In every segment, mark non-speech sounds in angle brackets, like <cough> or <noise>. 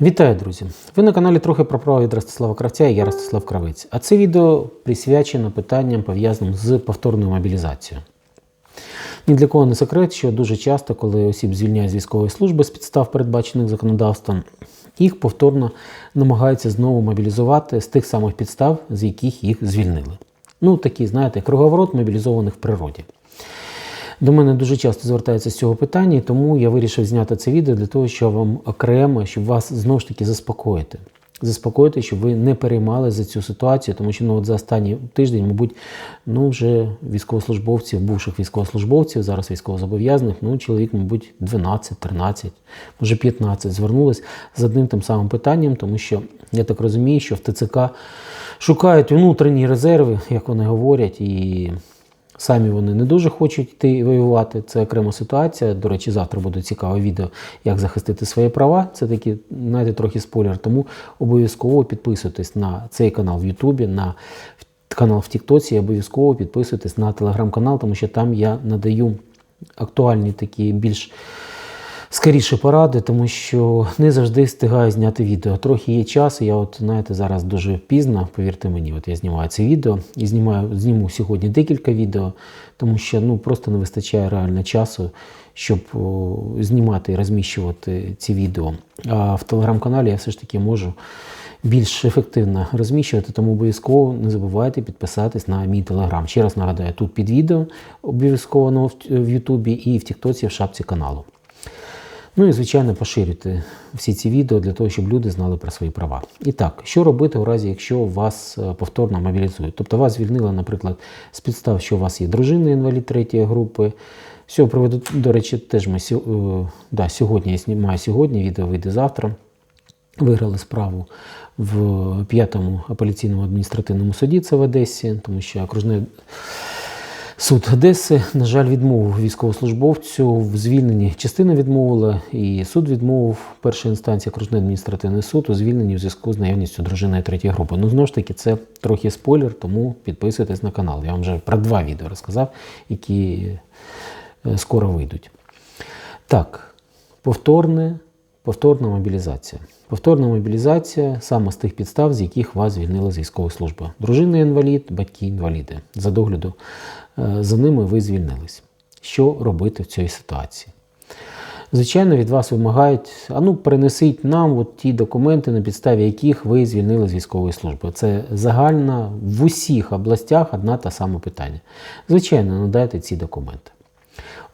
Вітаю, друзі! Ви на каналі трохи про право від Ростислава Кравця і я Ростислав Кравець. А це відео присвячено питанням, пов'язаним з повторною мобілізацією. Ні для кого не секрет, що дуже часто, коли осіб звільняють з військової служби з підстав, передбачених законодавством, їх повторно намагаються знову мобілізувати з тих самих підстав, з яких їх звільнили. Ну, такий, знаєте, круговорот мобілізованих в природі. До мене дуже часто звертаються з цього питання, тому я вирішив зняти це відео для того, щоб вам окремо, щоб вас знову ж таки заспокоїти. Заспокоїти, щоб ви не переймали за цю ситуацію, тому що ну, от за останній тиждень, мабуть, ну вже військовослужбовців, бувших військовослужбовців, зараз військовозобов'язаних, ну чоловік, мабуть, 12, 13, може 15 звернулись з одним тим самим питанням, тому що я так розумію, що в ТЦК шукають внутрішні резерви, як вони говорять, і Самі вони не дуже хочуть йти воювати. Це окрема ситуація. До речі, завтра буде цікаве відео, як захистити свої права. Це такі, знаєте, трохи спойлер. Тому обов'язково підписуйтесь на цей канал в Ютубі, на канал в Тіктоці. Обов'язково підписуйтесь на телеграм-канал, тому що там я надаю актуальні такі більш скоріше поради, тому що не завжди встигаю зняти відео. Трохи є час, я от знаєте, зараз дуже пізно, повірте мені, от я знімаю це відео і знімаю, зніму сьогодні декілька відео, тому що ну просто не вистачає реально часу, щоб о, знімати і розміщувати ці відео. А в телеграм-каналі я все ж таки можу. Більш ефективно розміщувати, тому обов'язково не забувайте підписатись на мій телеграм. Ще раз нагадаю, тут під відео обов'язково в Ютубі і в Тіктоці в шапці каналу. Ну і, звичайно, поширюйте всі ці відео для того, щоб люди знали про свої права. І так, що робити у разі, якщо вас е, повторно мобілізують? Тобто вас звільнили, наприклад, з підстав, що у вас є дружина інвалід третьої групи. З цього приводу, до речі, теж ми е, да, сьогодні я знімаю сьогодні, відео вийде завтра. Виграли справу в п'ятому апеляційному адміністративному суді, це в Одесі, тому що окружне. Суд Одеси, на жаль, відмовив військовослужбовцю в звільненні. Частина відмовила, і суд відмовив перша інстанція окружний адміністративний суд у звільненні в зв'язку з наявністю дружини третьої групи. Ну, знову ж таки, це трохи спойлер, тому підписуйтесь на канал. Я вам вже про два відео розказав, які е, скоро вийдуть. Так, повторне, повторна мобілізація. Повторна мобілізація саме з тих підстав, з яких вас звільнили з військової служби. Дружина інвалід, батьки інваліди. За догляду е, за ними ви звільнились. Що робити в цій ситуації? Звичайно, від вас вимагають, а ну принесіть нам от ті документи, на підставі яких ви звільнили з військової служби. Це загальна в усіх областях одна та саме питання. Звичайно, надайте ці документи.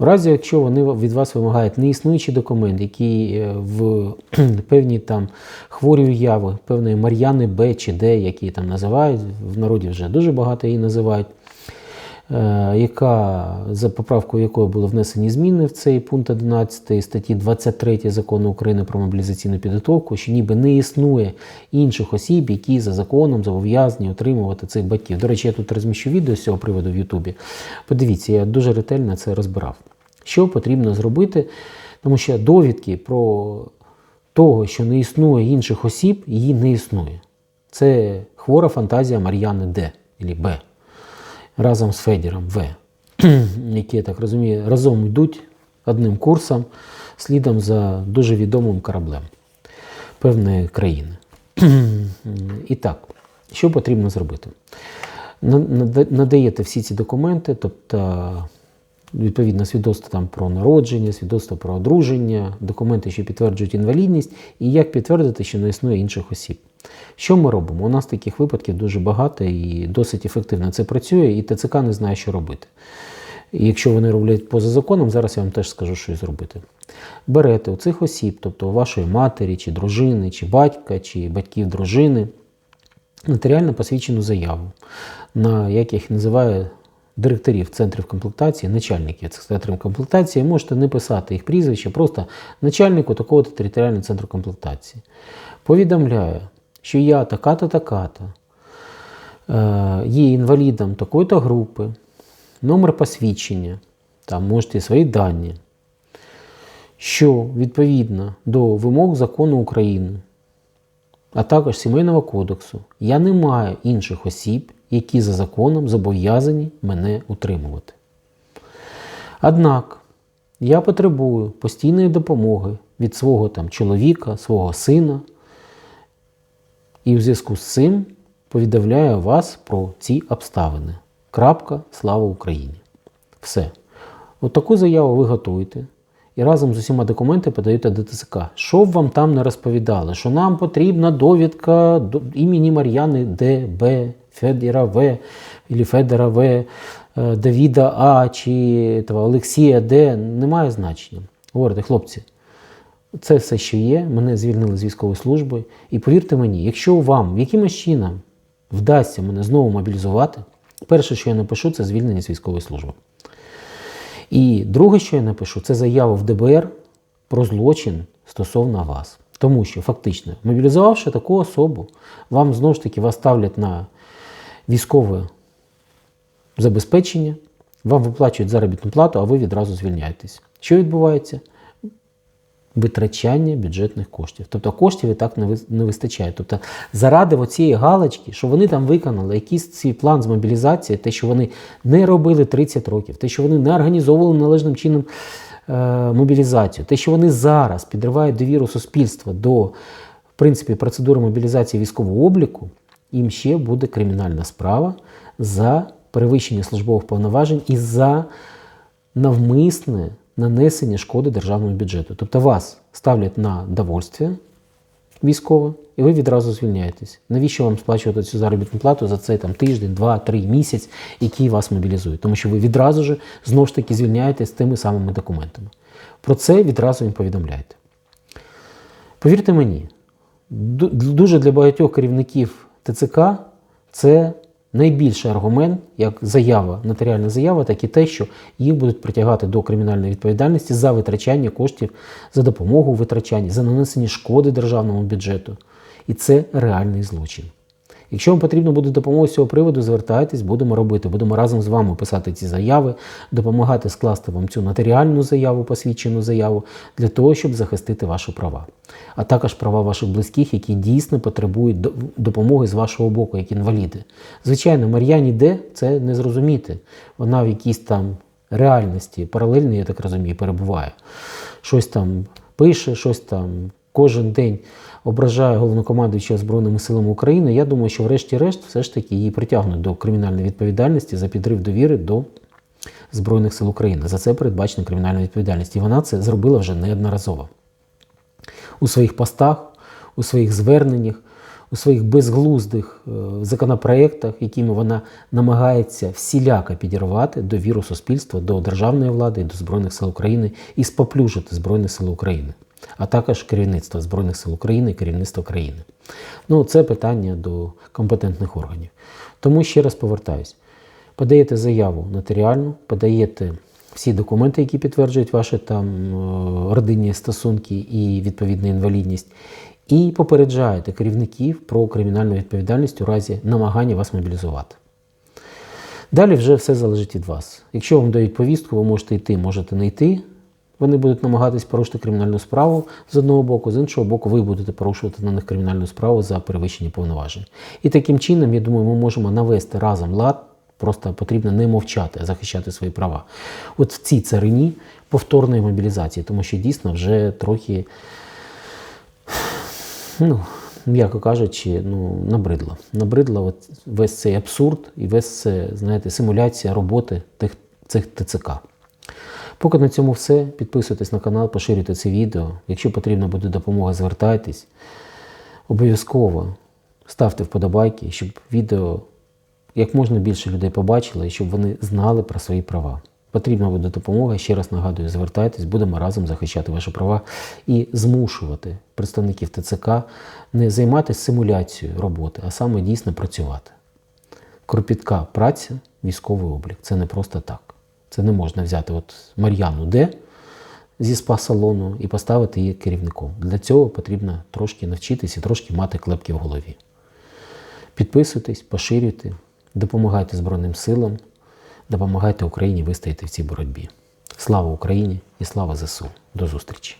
У разі, якщо вони від вас вимагають неіснуючий документ, який е, в <clears throat> певні там хворі уяви, певної Мар'яни Б чи Д, які там називають, в народі вже дуже багато її називають, яка за поправкою якої були внесені зміни в цей пункт 11 статті 23 закону України про мобілізаційну підготовку, що ніби не існує інших осіб, які за законом зобов'язані отримувати цих батьків. До речі, я тут розміщу відео з цього приводу в Ютубі. Подивіться, я дуже ретельно це розбирав. Що потрібно зробити? Тому що довідки про того, що не існує інших осіб, її не існує. Це хвора фантазія Мар'яни Д. Б. Разом з Федіром В. <clears throat> Які, я так розумію, разом йдуть одним курсом, слідом за дуже відомим кораблем певної країни. <clears throat> І так, що потрібно зробити? Надаєте всі ці документи, тобто відповідно свідоцтво там про народження, свідоцтво про одруження, документи, що підтверджують інвалідність, і як підтвердити, що не існує інших осіб. Що ми робимо? У нас таких випадків дуже багато і досить ефективно це працює, і ТЦК не знає, що робити. І якщо вони роблять поза законом, зараз я вам теж скажу, що зробити. Берете у цих осіб, тобто у вашої матері, чи дружини, чи батька, чи батьків дружини, нотаріально посвідчену заяву, на як їх називаю директорів центрів комплектації, начальників цих центрів комплектації, можете не писати їх прізвище, просто начальнику такого-то територіального центру комплектації. Повідомляю, що я така-то, така-то, е, є інвалідом такої-то групи, номер посвідчення, там можете свої дані, що відповідно до вимог закону України, а також Сімейного кодексу, я не маю інших осіб, які за законом зобов'язані мене утримувати. Однак я потребую постійної допомоги від свого там, чоловіка, свого сина І в зв'язку з цим повідомляю вас про ці обставини. Крапка, слава Україні. Все. От таку заяву ви готуєте і разом з усіма документами подаєте до ТЦК. Що б вам там не розповідали? Що нам потрібна довідка до імені Мар'яни Д, Б, Федора В, або Федора В, е, Давіда А чи Олексія Д. Немає значення. Говорите, хлопці, це все, що є. Мене звільнили з військової служби. І повірте мені, якщо вам якимось чином вдасться мене знову мобілізувати, перше, що я напишу, це звільнення з військової служби. І друге, що я напишу, це заява в ДБР про злочин стосовно вас. Тому що фактично, мобілізувавши таку особу, вам знову ж таки вас ставлять на військове забезпечення, вам виплачують заробітну плату, а ви відразу звільняєтесь. Що відбувається? Витрачання бюджетних коштів. Тобто коштів і так не вис- не вистачає. Тобто, заради оцієї галочки, що вони там виконали якийсь свій план з мобілізації, те, що вони не робили 30 років, те, що вони не організовували належним чином е, мобілізацію, те, що вони зараз підривають довіру суспільства до в принципі, процедури мобілізації військового обліку, їм ще буде кримінальна справа за перевищення службових повноважень і за навмисне нанесення шкоди державному бюджету. Тобто вас ставлять на довольствие військове, і ви відразу звільняєтесь. Навіщо вам сплачувати цю заробітну плату за цей там тиждень, два, три місяць, який вас мобілізують? Тому що ви відразу ж знову ж таки звільняєтесь з тими самими документами. Про це відразу їм повідомляєте. Повірте мені, дуже для багатьох керівників ТЦК це найбільший аргумент, як заява, нотаріальна заява, так і те, що їх будуть притягати до кримінальної відповідальності за витрачання коштів, за допомогу у витрачанні, за нанесення шкоди державному бюджету. І це реальний злочин. Якщо вам потрібна буде допомога з цього приводу, звертайтесь, будемо робити. Будемо разом з вами писати ці заяви, допомагати скласти вам цю нотаріальну заяву, посвідчену заяву, для того, щоб захистити ваші права. А також права ваших близьких, які дійсно потребують допомоги з вашого боку, як інваліди. Звичайно, Мар'яні де це не зрозуміти. Вона в якійсь там реальності, паралельно, я так розумію, перебуває. Щось там пише, щось там кожен день ображає головнокомандуючого Збройними силами України. Я думаю, що врешті-решт все ж таки її притягнуть до кримінальної відповідальності за підрив довіри до Збройних сил України. За це передбачена кримінальна відповідальність. І вона це зробила вже неодноразово у своїх постах, у своїх зверненнях, у своїх безглуздих е, законопроєктах, якими вона намагається всіляко підірвати довіру суспільства до державної влади до Збройних сил України і споплюжити Збройні Сили України, а також керівництво Збройних сил України і керівництво країни. Ну, це питання до компетентних органів. Тому ще раз повертаюсь. Подаєте заяву нотаріальну, подаєте всі документи, які підтверджують ваші там е, родинні стосунки і відповідну інвалідність, і попереджаєте керівників про кримінальну відповідальність у разі намагання вас мобілізувати. Далі вже все залежить від вас. Якщо вам дають повістку, ви можете йти, можете не йти. Вони будуть намагатись порушити кримінальну справу з одного боку, з іншого боку, ви будете порушувати на них кримінальну справу за перевищення повноважень. І таким чином, я думаю, ми можемо навести разом лад. Просто потрібно не мовчати, а захищати свої права. От в цій царині повторної мобілізації, тому що дійсно вже трохи, ну, м'яко кажучи, ну, набридло. Набридло от весь цей абсурд і весь це, знаєте, симуляція роботи тих, цих ТЦК. Поки на цьому все. Підписуйтесь на канал, поширюйте це відео. Якщо потрібна буде допомога, звертайтесь. Обов'язково ставте вподобайки, щоб відео як можна більше людей побачило і щоб вони знали про свої права. Потрібна буде допомога. Ще раз нагадую, звертайтесь, будемо разом захищати ваші права і змушувати представників ТЦК не займатися симуляцією роботи, а саме дійсно працювати. Кропітка праця, військовий облік. Це не просто так. Це не можна взяти от Мар'яну Д зі спа-салону і поставити її керівником. Для цього потрібно трошки навчитись і трошки мати клепки в голові. Підписуйтесь, поширюйте, допомагайте Збройним силам, допомагайте Україні вистояти в цій боротьбі. Слава Україні і слава ЗСУ. До зустрічі!